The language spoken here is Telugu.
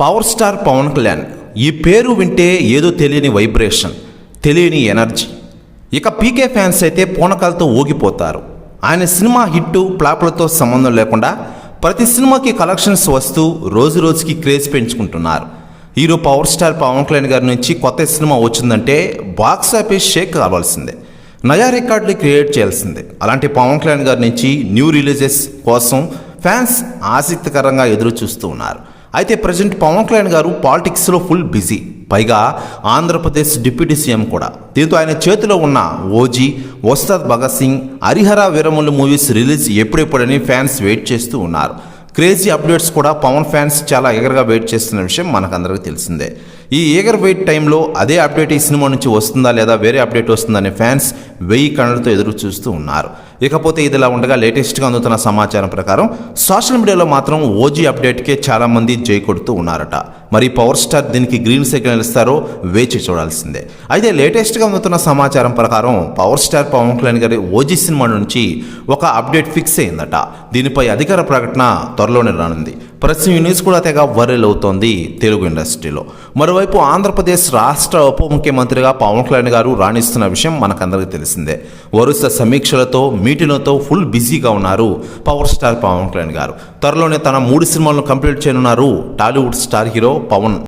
పవర్ స్టార్ పవన్ కళ్యాణ్ ఈ పేరు వింటే ఏదో తెలియని వైబ్రేషన్ తెలియని ఎనర్జీ. ఇక పీకే ఫ్యాన్స్ అయితే పూనకాలతో ఊగిపోతారు. ఆయన సినిమా హిట్టు ప్లాప్లతో సంబంధం లేకుండా ప్రతి సినిమాకి కలెక్షన్స్ వస్తూ రోజు రోజుకి క్రేజ్ పెంచుకుంటున్నారు. Hero power star Pawan Kalyan గారి నుంచి కొత్త సినిమా వచ్చిందంటే బాక్స్ ఆఫీస్ షేక్ కావాల్సిందే. నయా రికార్డులు క్రియేట్ చేయాల్సిందే. అలాంటి పవన్ కళ్యాణ్ గారి నుంచి న్యూ రిలీజెస్ కోసం ఫ్యాన్స్ ఆసక్తికరంగా ఎదురు చూస్తూ ఉన్నారు. అయితే ప్రజెంట్ పవన్ కళ్యాణ్ గారు పాలిటిక్స్లో ఫుల్ బిజీ. పైగా ఆంధ్రప్రదేశ్ డిప్యూటీ సీఎం కూడా. దీంతో ఆయన చేతిలో ఉన్న OG Ustaad Bhagat Singh Harihara Veeramallu movies release ఎప్పుడెప్పుడని fans wait చేస్తూ ఉన్నారు. క్రేజీ అప్డేట్స్ కూడా పవన్ ఫ్యాన్స్ చాలా ఎగరగా వెయిట్ చేస్తున్న విషయం మనకందరికీ తెలిసిందే. ఈ ఈగర్ వెయిట్ టైంలో అదే అప్డేట్ ఈ సినిమా నుంచి వస్తుందా లేదా వేరే అప్డేట్ వస్తుందనే ఫ్యాన్స్ వెయ్యి కళ్ళతో ఎదురు చూస్తూ ఉన్నారు. ఇకపోతే ఇదిలా ఉండగా లేటెస్ట్గా అందుతున్న సమాచారం ప్రకారం సోషల్ మీడియాలో మాత్రం ఓజీ అప్డేట్కే చాలామంది జై కొడుతూ ఉన్నారట. మరి పవర్ స్టార్ దీనికి గ్రీన్ సిగ్నల్ ఇస్తారో వేచి చూడాల్సిందే. అయితే లేటెస్ట్గా అందుతున్న సమాచారం ప్రకారం పవర్ స్టార్ పవన్ కళ్యాణ్ గారి ఓజీ సినిమా నుంచి ఒక అప్డేట్ ఫిక్స్ అయిందట. దీనిపై అధికార ప్రకటన త్వరలోనే రానుంది. ప్రస్తుతం ఈ న్యూస్ కూడా తెగ వర్రెల్ అవుతోంది తెలుగు ఇండస్ట్రీలో. మరోవైపు ఆంధ్రప్రదేశ్ రాష్ట్ర ఉప ముఖ్యమంత్రిగా పవన్ కళ్యాణ్ గారు రాణిస్తున్న విషయం మనకందరికీ తెలిసిందే. వరుస సమీక్షలతో మీటింగ్లతో ఫుల్ బిజీగా ఉన్నారు పవర్ స్టార్ పవన్ కళ్యాణ్ గారు. త్వరలోనే తన మూడు సినిమాలను కంప్లీట్ చేయనున్నారు టాలీవుడ్ స్టార్ హీరో పవన్.